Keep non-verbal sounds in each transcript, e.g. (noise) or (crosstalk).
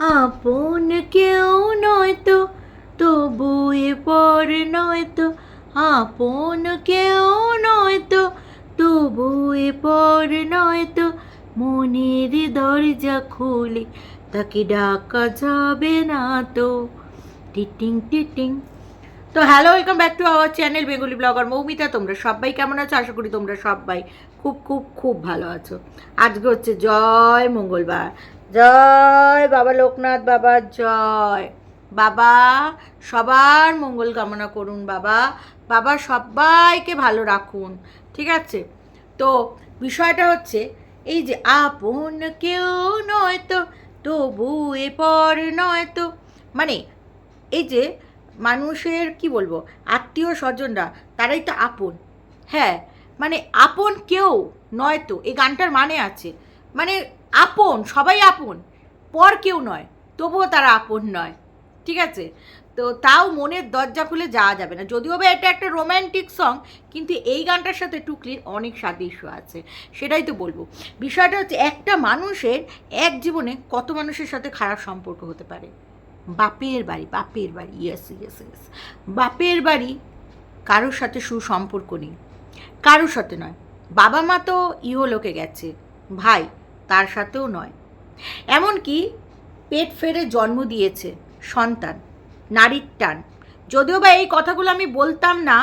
আপন কেউ নয়তো তবু এ পর নয়তো আপন কেউ নয়তো তবু এ পর নয়তো মনের দরজা খুলে তাকে ডাকা যাবে না তো। টিটিং টিটিং। তো hello, welcome back to our channel Bengali blogger Moumita. তোমরা সবাই কেমন আছো? আশা করি তোমরা সবাই খুব খুব খুব ভালো আছো। আজকে হচ্ছে জয় মঙ্গলবার। জয় বাবা লোকনাথ বাবা, জয়। বাবা, সবার মঙ্গল কামনা করুন বাবা। বাবা সবাইকে ভালো রাখুন, ঠিক আছে? তো বিষয়টা হচ্ছে, এই যে আপন কেউ নয় তো, তবু এ পর নয় তো। মানে এই যে মানুষের, কি বলব, আত্মীয় স্বজনরা, তারাই তো আপন। হ্যাঁ মানে আপন কেউ নয় তো, এই গানটার মানে আছে। মানে আপন, সবাই আপন। পর কেউ নয়, তবুও তারা আপন নয়। ঠিক আছে? তো তাও মনের দরজা খুলে যাওয়া যাবে না। যদিও বা এটা একটা রোম্যান্টিক সং কিন্তু এই গানটার সাথে টুকলির অনেক সাদৃশ্য আছে। সেটাই তো বলব। বিষয়টা হচ্ছে একটা মানুষের এক জীবনে কত মানুষের সাথে খারাপ সম্পর্ক হতে পারে? বাপের বাড়ি বাপের বাড়ি ইয়েস ইয়েস ইয়েস বাপের বাড়ি কারোর সাথে সুসম্পর্ক নেই। কারোর সাথে নয়। বাবা মা তো ইহলোকে গেছে। ভাই তার সাথেও নয়। এমনকি পেট ফেরে জন্ম দিয়েছে, সন্তান, নারীর টান। যদিও বা এই কথাগুলো আমি বলতাম না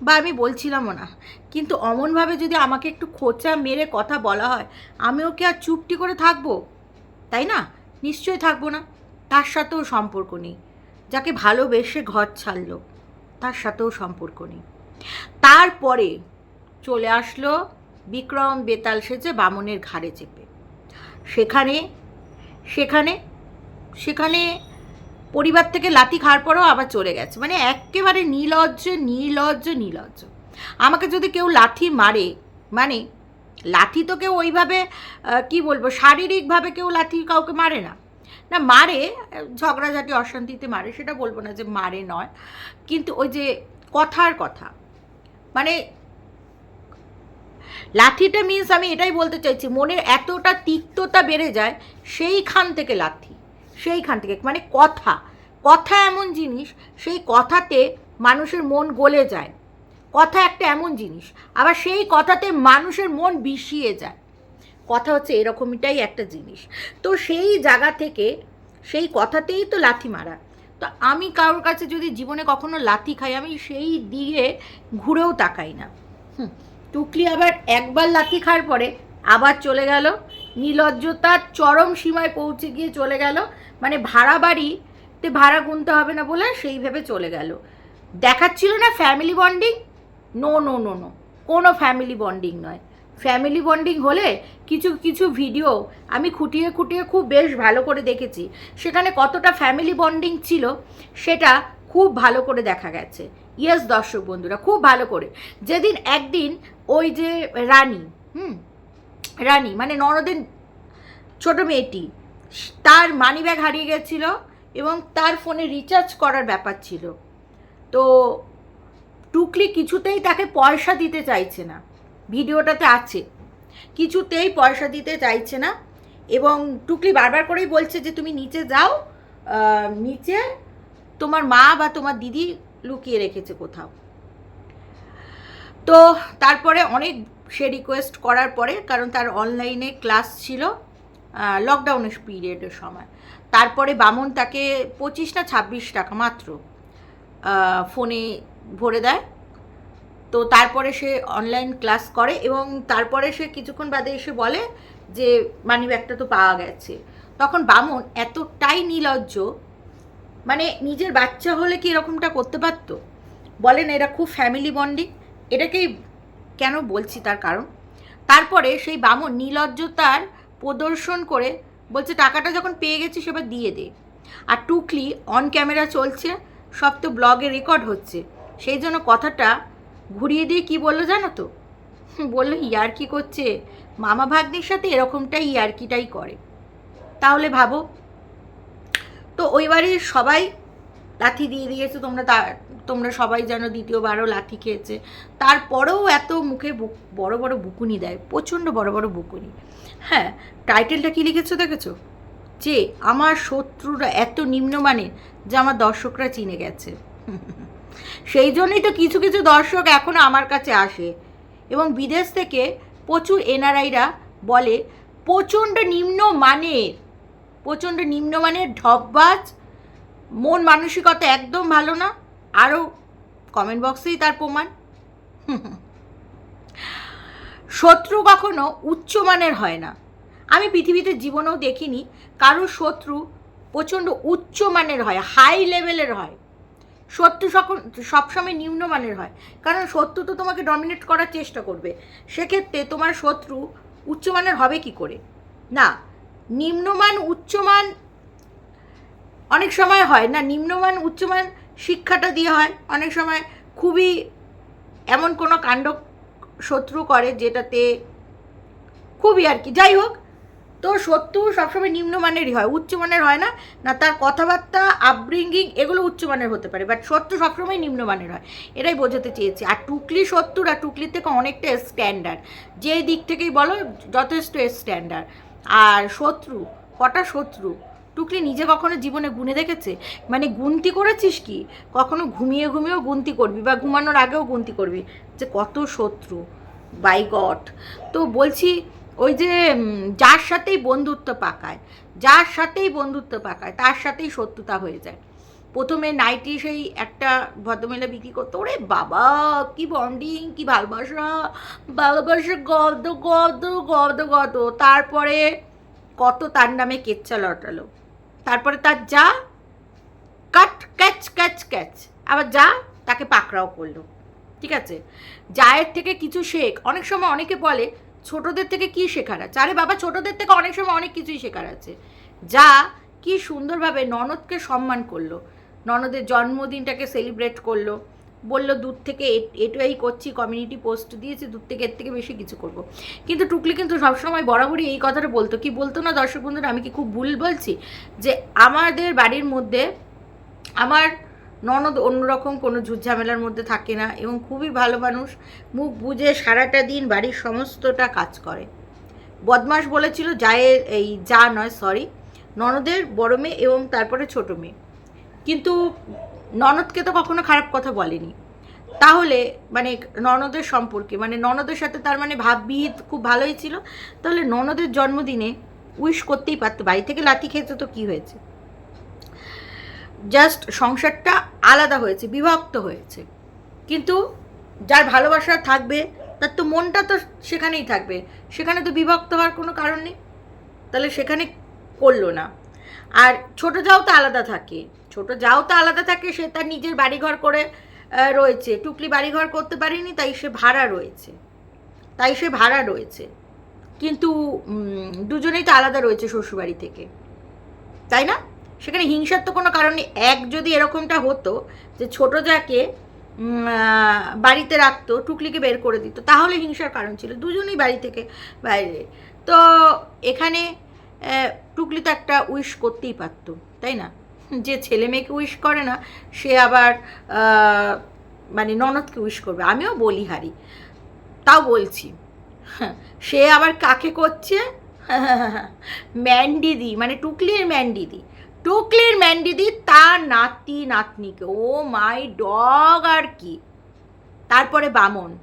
বা আমি বলছিলামও না, কিন্তু অমনভাবে যদি আমাকে একটু খোঁচা মেরে কথা বলা হয়, আমিও কি আর চুপটি করে থাকব? তাই না? নিশ্চয়ই থাকব না। তার সাথেও সম্পর্ক নেই। যাকে ভালোবেসে ঘর ছাড়লো, তার সাথেও সম্পর্ক নেই। তারপরে চলে আসলো বিক্রম বেতাল সেজে বামনের ঘাড়ে চেপে। সেখানে সেখানে সেখানে পরিবার থেকে লাথি খাওয়ার পরেও আবার চলে গেছে। মানে একেবারে নির্লজ্জ নির্লজ্জ নির্লজ্জ আমাকে যদি কেউ লাথি মারে মানে লাথি তো কেউ ওইভাবে কি বলব, শারীরিকভাবে কেউ লাথি কাউকে মারে না। না, মারে, ঝগড়াঝাটি, অশান্তিতে মারে, সেটা বলব না যে মারে নয়। কিন্তু ওই যে কথার কথা মানে লাঠিটা মিন্স আমি এটাই বলতে চাইছি মনের এতটা তিক্ততা বেড়ে যায় সেইখান থেকে লাথি সেইখান থেকে মানে কথা কথা এমন জিনিস সেই কথাতে মানুষের মন গলে যায় কথা একটা এমন জিনিস আবার সেই কথাতে মানুষের মন বিষিয়ে যায় কথা হচ্ছে এরকমটাই একটা জিনিস তো সেই জায়গা থেকে সেই কথাতেই তো লাথি মারা তো আমি কারোর কাছে যদি জীবনে কখনো লাথি খাই আমি সেই দিকে ঘুরেও তাকাই না হুম, টুকলি আবার একবার লাথি খাওয়ার পরে আবার চলে গেল। নির্লজ্জতার চরম সীমায় পৌঁছে গিয়ে চলে গেল। মানে ভাড়া বাড়িতে ভাড়া গুনতে হবে না বলে সেই ভেবে চলে গেল। দেখাচ্ছিল না family bonding no no no no কোনো ফ্যামিলি বন্ডিং নয়। ফ্যামিলি বন্ডিং হলে কিছু কিছু ভিডিও আমি খুঁটিয়ে খুঁটিয়ে খুব বেশ ভালো করে দেখেছি। সেখানে কতটা ফ্যামিলি বন্ডিং ছিল সেটা খুব ভালো করে দেখা গেছে। ইয়েস দর্শক বন্ধুরা, খুব ভালো করে। যেদিন একদিন ওই যে রানী। হুম। রানী মানে নরদের ছোট মেয়েটি তার মানি ব্যাগ হারিয়ে গেছিল এবং তার ফোনে রিচার্জ করার ব্যাপার ছিল। তো টুকলি কিছুতেই তাকে পয়সা দিতে চাইছে না। ভিডিওটাতে আছে। কিছুতেই পয়সা দিতে চাইছে না এবং টুকলি বারবার করেই বলছে যে তুমি নিচে যাও নিচে তোমার মা বা তোমার দিদি লুকিয়ে রেখেছে কোথাও। তো তারপরে অনেক সে রিকোয়েস্ট করার পরে, কারণ তার অনলাইনে ক্লাস ছিল লকডাউনের পিরিয়ডের সময়। তারপরে বামন তাকে পঁচিশ না ছাব্বিশ টাকা মাত্র ফোনে ভরে দেয়। তো তারপরে সে অনলাইন ক্লাস করে এবং তারপরে সে কিছুক্ষণ বাদে এসে বলে যে মানি ব্যাগটা তো পাওয়া গেছে। তখন বামন এতটাই নিলজ্জ মানে নিজের বাচ্চা হলে কি এরকমটা করতে পারতো? বলেন এরা খুব ফ্যামিলি বন্ডিং এটাকেই কেন বলছি তার কারণ? তারপরে সেই বামন নির্লজ্জতার প্রদর্শন করে বলছে, টাকাটা যখন পেয়ে গেছি সেবার দিয়ে দে। আর টুকলি অন ক্যামেরা চলছে, সব তো ব্লগে রেকর্ড হচ্ছে। সেই জন্য কথাটা ঘুরিয়ে দিয়ে কি বলল জানো তো? (laughs) বলল ইয়ার্কি করছে? মামা ভাগ্নির সাথে এরকমটাই ইয়ার্কিটাই করে। তাহলে ভাবো। তো ওই বাড়ির সবাই লাথি দিয়ে দিয়েছে, তোমরা তা তোমরা সবাই জানো দ্বিতীয়বারও লাথি খেয়েছে। তারপরেও এত মুখে বড় বড় বুকুনি দেয়, প্রচণ্ড বড় বড় বুকুনি। হ্যাঁ টাইটেলটা কী লিখেছো দেখেছ? যে আমার শত্রুরা এত নিম্নমানের যে আমার দর্শকরা চিনে গেছে। সেই জন্যই তো কিছু কিছু দর্শক এখনও আমার কাছে আসে। এবং বিদেশ থেকে প্রচুর এনআরআইরা বলে, প্রচণ্ড নিম্নমানের প্রচণ্ড নিম্নমানের ঢপবাজ, মন মানসিকতা একদম ভালো না। আরও কমেন্ট বক্সেই তার প্রমাণ। শত্রু কখনো উচ্চমানের হয় না। আমি পৃথিবীতে জীবনেও দেখিনি কারও শত্রু প্রচণ্ড উচ্চমানের হয় হাই লেভেলের হয়। শত্রু সবসময় নিম্নমানের হয়। কারণ শত্রু তো তোমাকে ডমিনেট করার চেষ্টা করবে। সেক্ষেত্রে তোমার শত্রু উচ্চমানের হবে কি করে? না, নিম্নমান উচ্চমান অনেক সময় হয় না, নিম্নমান উচ্চমান শিক্ষাটা দিয়ে হয়। অনেক সময় খুবই এমন কোনো কাণ্ড শত্রু করে যেটাতে খুবই আর কি। যাই হোক, তো শত্রু সবসময় নিম্নমানেরই হয় উচ্চমানের হয় না। না, তার কথাবার্তা আপব্রিঙ্গিং এগুলো উচ্চমানের হতে পারে বাট শত্রু সবসময় নিম্নমানের হয়। এটাই বোঝাতে চেয়েছি। আর টুকলি শত্রুর আর টুকলির থেকে অনেকটা স্ট্যান্ডার্ড যে দিক থেকেই বলো, যথেষ্ট স্ট্যান্ডার্ড আর শত্রু, কটা শত্রু? টুকলি নিজে কখনো জীবনে গুনে দেখেছে? মানে গুনতি করেছিস কি? কখনো ঘুমিয়ে ঘুমিয়েও গুনতি করবি বা ঘুমানোর আগেও গুনতি করবি? যে কত শত্রু। বাই গড তো বলছি, ওই যে যার সাথেই বন্ধুত্ব পাকায়, যার সাথেই বন্ধুত্ব পাকায়, তার সাথেই শত্রুতা হয়ে যায়। প্রথমে নাইটি সেই একটা ভদ্রমহিলা বিক্রি করতো। ওরে বাবা, কি বন্ডিং কি ভালোবাসা। ভালোবাসা গদ গদ গদ গদ। তারপরে কত তার নামে কেচ্চা লটালো। তারপরে তার যা কাট, ক্যাচ ক্যাচ ক্যাচ। আবার যা তাকে পাকড়াও করল। ঠিক আছে? জায়ের থেকে কিছু শেখ, অনেক সময় অনেকে বলে, ছোটদের থেকে কি শেখার আছে? আরে বাবা, ছোটদের থেকে অনেক সময় অনেক কিছুই শেখার আছে। যা কি সুন্দরভাবে ননদকে সম্মান করল, ননদের জন্মদিনটাকে সেলিব্রেট করল। বলল, দূর থেকে এটাই করছি কমিউনিটি পোস্ট দিয়েছি, দূর থেকে এর থেকে বেশি কিছু করব। কিন্তু টুকলি কিন্তু সবসময় বরাবরই এই কথাটা বলতো। কি বলতো না, দর্শক বন্ধুরা, আমি কি খুব ভুল বলছি? যে আমাদের বাড়ির মধ্যে আমার ননদ অন্যরকম কোনো ঝুটঝামেলার মধ্যে থাকে না এবং খুবই ভালো মানুষ, মুখ বুঝে সারাটা দিন বাড়ির সমস্তটা কাজ করে। বদমাস বলেছিল জায়ের এই, যা নয় সরি ননদের বড় মেয়ে এবং তারপরে ছোট মেয়ে। কিন্তু ননদকে তো কখনো খারাপ কথা বলেনি। তাহলে মানে ননদের সম্পর্কে মানে ননদের সাথে তার মানে ভাববিহিত খুব ভালোই ছিল। তাহলে ননদের জন্মদিনে উইশ করতেই পারতো, বাড়ি থেকে লাথি খেতে তো কি হয়েছে? জাস্ট সংসারটা আলাদা হয়েছে, বিভক্ত হয়েছে। কিন্তু যার ভালোবাসা থাকবে, তার তো মনটা তো সেখানেই থাকবে। সেখানে তো বিভক্ত হওয়ার কোনো কারণ নেই। তাহলে সেখানে করল না। আর ছোট যাও তো আলাদা থাকে। ছোট যাও তো আলাদা থাকে, সে তার নিজের বাড়িঘর করে রয়েছে। টুকলি বাড়িঘর করতে পারেনি, তাই সে ভাড়া রয়েছে। তাই সে ভাড়া রয়েছে। কিন্তু দুজনেই তো আলাদা রয়েছে শ্বশুরবাড়ি থেকে। তাই না? সেখানে হিংসার তো কোনো কারণ এক যদি এরকমটা হতো যে ছোট যাকে বাড়িতে রাখতো, টুকলিকে বের করে দিত, তাহলে হিংসার কারণ ছিল। দুজনেই বাড়ি থেকে বাইরে। তো এখানে টুকলি তো একটা উইশ করতেই পারতো, তাই না? যে ছেলে মেয়েকে উইশ করে না সে আবার মানে ননদকে উইশ করবে। আমিও বলি হারি। তাও বলছি। হ্যাঁ, সে আবার কাকে করছে? (laughs) ম্যান্ডিদি মানে টুকলির ম্যান্ডিদি। টুকলির ম্যান্ডিদি তার নাতি নাতনিকে। ও মাই ডগ আর কি। তারপরে বামন।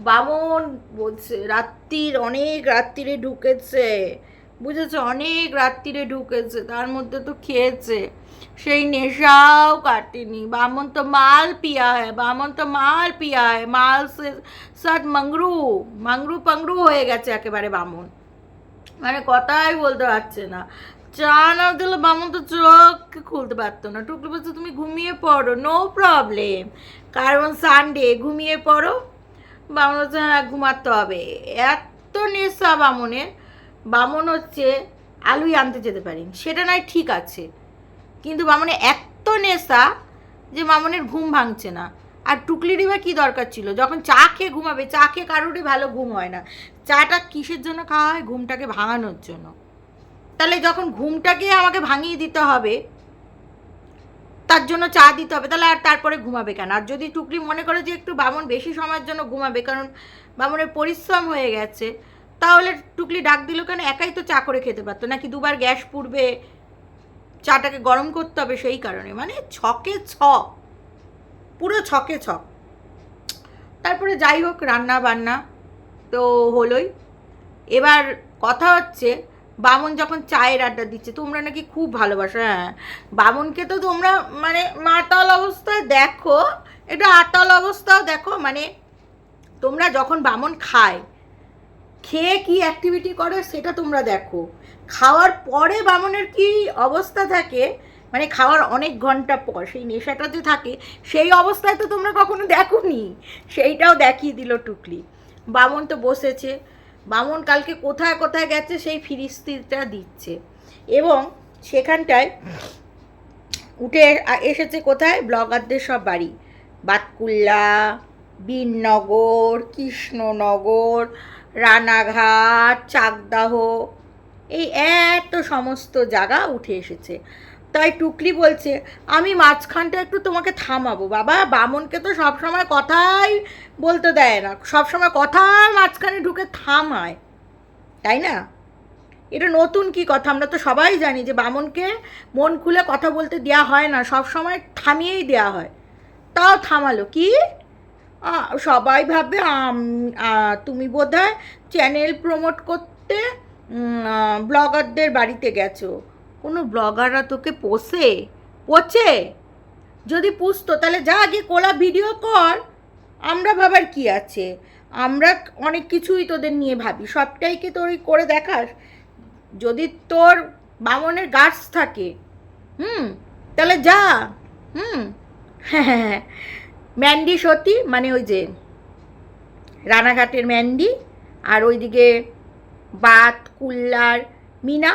বামন বলছে রাত্রির অনেক রাত্রিরে ঢুকেছে। বুঝেছ? অনেক রাত্রিরে ঢুকেছে, তার মধ্যে তো খেয়েছে। সেই নেশাও কাটেনি। বামন তো মাল পিয়া है বামন তো মাল পিয়া है মাল সে সাথ মাংরু মাংরু পাংরু হয়ে গেছে একেবারে বামন। মানে কথাই বলতে পারছে না। চা না দিলে বামন তো চোখ খুলতে পারতো না। টুকলি বলছে, তুমি ঘুমিয়ে পড়ো নো প্রবলেম কারণ সানডে ঘুমিয়ে পড়ো। বামন হচ্ছে হ্যাঁ ঘুমাতে হবে। এত নেশা বামনের। বামন হচ্ছে আলুই আনতে যেতে পারিনি সেটা নয় ঠিক আছে। কিন্তু বামনের এত নেশা যে মামনের ঘুম ভাঙছে না। আর টুকলিরই বা কী দরকার ছিল? যখন চা খেয়ে ঘুমাবে, চা খেয়ে কারোরই ভালো ঘুম হয় না। চাটা কিসের জন্য খাওয়া হয়? ঘুমটাকে ভাঙানোর জন্য। তাহলে যখন ঘুমটাকে আমাকে ভাঙিয়ে দিতে হবে, তার জন্য চা দিতে হবে, তাহলে আর তারপরে ঘুমাবে কেন? আর যদি টুকলি মনে করে যে একটু বামন বেশি সময়ের জন্য ঘুমাবে, কারণ বামনের পরিশ্রম হয়ে গেছে তাহলে টুকলি ডাক দিল কেন? একাই তো চা করে খেতে পারতো। নাকি দুবার গ্যাস পুড়বে? চাটাকে গরম করতে হবে সেই কারণে। মানে ছকে ছ। পুরো ছকে ছ। তারপরে যাই হোক, রান্না বান্না তো হলোই। এবার কথা হচ্ছে, বামন যখন চায়ের আড্ডা দিচ্ছে, তোমরা নাকি খুব ভালোবাসো হ্যাঁ। বামনকে তো তোমরা মানে মাতাল অবস্থায় দেখো, এটা আতাল অবস্থাও দেখো। মানে তোমরা যখন বামন খায় খেয়ে কি অ্যাক্টিভিটি করে সেটা তোমরা দেখো। খাওয়ার পরে বামনের কি অবস্থা থাকে মানে খাওয়ার অনেক ঘণ্টা পর, সেই নেশাটা যে থাকে, সেই অবস্থায় তো তোমরা কখনো দেখো নি সেইটাও দেখিয়ে দিল টুকলি। বামন তো বসেছে। বামন কালকে কোথায় কোথায় গেছে সেই ফিরিস্তিটা দিচ্ছে। এবং সেখানটায় উঠে এসেছে কোথায়? ব্লগারদের সব বাড়ি। বাতকুল্লা বীরনগর কৃষ্ণনগর রানাঘাট, চাকদাহ, এই এত সমস্ত জায়গা উঠে এসেছে। তাই টুকলি বলছে, আমি মাঝখানটা একটু তোমাকে থামাবো। বাবা, বামনকে তো সবসময় কথাই বলতে দেয় না। সবসময় কথার মাঝখানে ঢুকে থামায়। তাই না? এটা নতুন কি কথা? আমরা তো সবাই জানি যে বামনকে মন খুলে কথা বলতে দেওয়া হয় না। সব সময় থামিয়েই দেওয়া হয়। তাও থামালো। কি? সবাই ভাবে তুমি বোধহয় চ্যানেল প্রমোট করতে ব্লগারদের বাড়িতে গেছো। কোনো ব্লগাররা তোকে পোষে? পোছে যদি পুষতো, তাহলে যা আগে কোলা ভিডিও কর। আমরা ভাবার কি আছে? আমরা অনেক কিছুই তোদের নিয়ে ভাবি। সবটাই কি তোর করে দেখাস? যদি তোর বামনের গাছ থাকে, হুম, তাহলে যা, হুম। হ্যাঁ হ্যাঁ হ্যাঁ ম্যান্ডি সতী মানে ওই যে রানাঘাটের ম্যান্ডি, আর ওইদিকে বাত, কুল্লার, মিনা,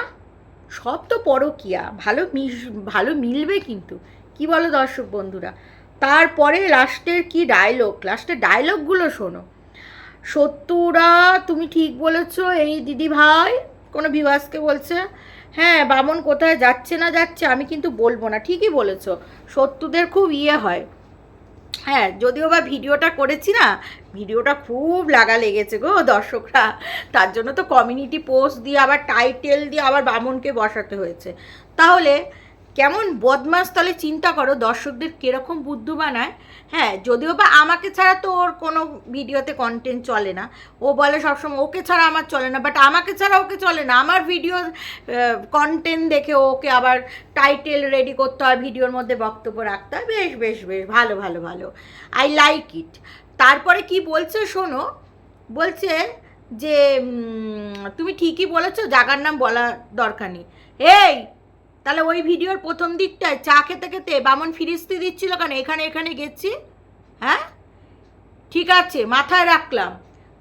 সব তো পরকিয়া। ভালো মিশ, ভালো মিলবে কিন্তু। কি বলো দর্শক বন্ধুরা? তারপরে লাস্টের কি ডায়লগ লাস্টের ডায়লগগুলো শোনো। সত্যুরা, তুমি ঠিক বলেছ, এই দিদি ভাই, কোনো বিভাসকে বলছে হ্যাঁ বামন কোথায় যাচ্ছে না যাচ্ছে, আমি কিন্তু বলব না। ঠিকই বলেছ। সত্যুদের খুব ইয়ে হয়। হ্যাঁ যদিও বা ভিডিওটা করেছি না, ভিডিওটা খুব লাগা লেগেছে গো দর্শকরা। তার জন্য তো কমিউনিটি পোস্ট দিয়ে, আবার টাইটেল দিয়ে আবার বামনকে বসাতে হয়েছে। তাহলে কেমন বদমাস তাহলে চিন্তা করো, দর্শকদের কীরকম বুদ্ধ বানায়? হ্যাঁ যদিও বা আমাকে ছাড়া তো ওর কোনো ভিডিওতে কন্টেন্ট চলে না। ও বলে সবসময় ওকে ছাড়া আমার চলে না বাট আমাকে ছাড়া ওকে চলে না। আমার ভিডিও কন্টেন্ট দেখে ওকে আবার টাইটেল রেডি করতে হয়, ভিডিওর মধ্যে বক্তব্য রাখতে হয়। বেশ বেশ বেশ, ভালো ভালো ভালো। আই লাইক ইট তারপরে কি বলছে শোনো? বলছে যে তুমি ঠিকই বলেছ, জাগার নাম বলা দরকার নেই। এই তাহলে ওই ভিডিওর প্রথম দিকটায় চা খেতে খেতে বামন ফিরিস্তি দিচ্ছিল কেন? এখানে এখানে গেছি। হ্যাঁ? ঠিক আছে, মাথায় রাখলাম।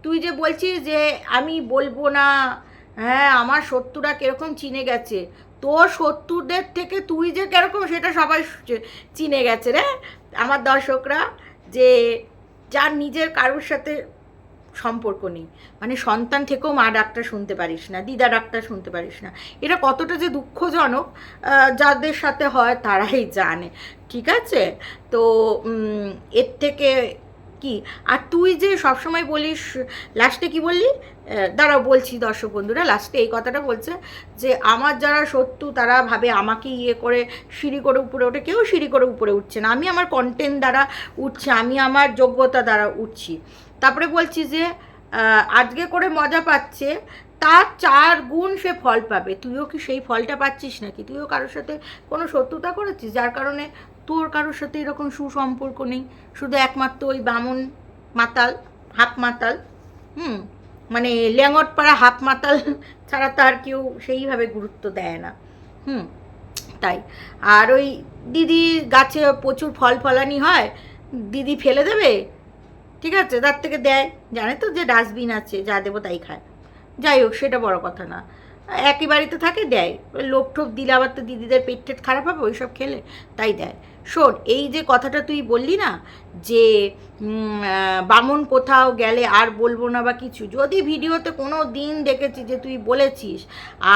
তুই যে বলছিস যে আমি বলব না হ্যাঁ আমার শত্রুরা কীরকম চিনে গেছে? তোর শত্রুদের থেকে তুই যে কীরকম, সেটা সবাই চিনে গেছে রে। আমার দর্শকরা, যে যার নিজের কারোর সাথে সম্পর্ক নেই। মানে সন্তান থেকেও মা ডাক্তার শুনতে পারিস না, দিদা ডাক্তার শুনতে পারিস না। এটা কতটা যে দুঃখজনক যাদের সাথে হয় তারাই জানে। ঠিক আছে? তো এর থেকে কি? আর তুই যে সবসময় বলিস, লাস্টে কি বললি? দাঁড়াও বলছি দর্শক বন্ধুরা, লাস্টে এই কথাটা বলছে যে, আমার যারা শত্রু তারা ভাবে আমাকে ইয়ে করে সিঁড়ি করে উপরে ওঠে, কেউ সিঁড়ি করে উপরে উঠছে না। আমি আমার কন্টেন্ট দ্বারা উঠছি, আমি আমার যোগ্যতা দ্বারা উঠছি। তারপরে বলছি যে আজকে করে মজা পাচ্ছে, তার চার গুণ সে ফল পাবে। তুইও কি সেই ফলটা পাচ্ছিস নাকি? তুইও কারোর সাথে কোনো শত্রুতা করেছিস? যার কারণে তোর কারোর সাথে এরকম সুসম্পর্ক নেই। শুধু একমাত্র ওই বামন মাতাল হাফ মাতাল, হুম? মানে ল্যাঙট পাড়া হাফ মাতাল ছাড়া তার কেউ সেইভাবে গুরুত্ব দেয় না। হুম? তাই। আর ওই দিদি গাছে প্রচুর ফল ফলানি হয়, দিদি ফেলে দেবে ঠিক আছে? তার থেকে দেয়। জানে তো যে ডাস্টবিন আছে, যা দেবো তাই খায়। যাই হোক, সেটা বড় কথা না। একই বাড়িতে থাকে, দেয়। ওই লোক টোপ দিলে আবার তো দিদিদের পেট টেট খারাপ হবে, ওইসব খেলে তাই দেয়। শোন, এই যে কথাটা তুই বললি না, যে বামন কোথাও গেলে আর বলব না বা কিছু, যদি ভিডিওতে কোনো দিন দেখেছি যে তুই বলেছিস,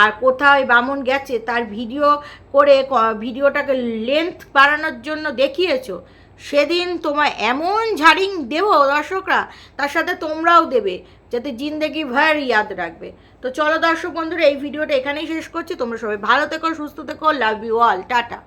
আর কোথায় বামন গেছে, তার ভিডিও করে ভিডিওটাকে লেন্থ বাড়ানোর জন্য দেখিয়েছো সেদিন তোমায় এমন ঝাড়িং দেব দর্শকরা, তার সাথে তোমরাও দেবে, যাতে জিন্দেগি ভয়ের ইয়াদ রাখবে। তো চলো দর্শক বন্ধুরা, এই ভিডিওটা এখানেই শেষ করছি। তোমরা সবাই ভালো থেকো, সুস্থ থেকো লাভ ইউ অল টাটা।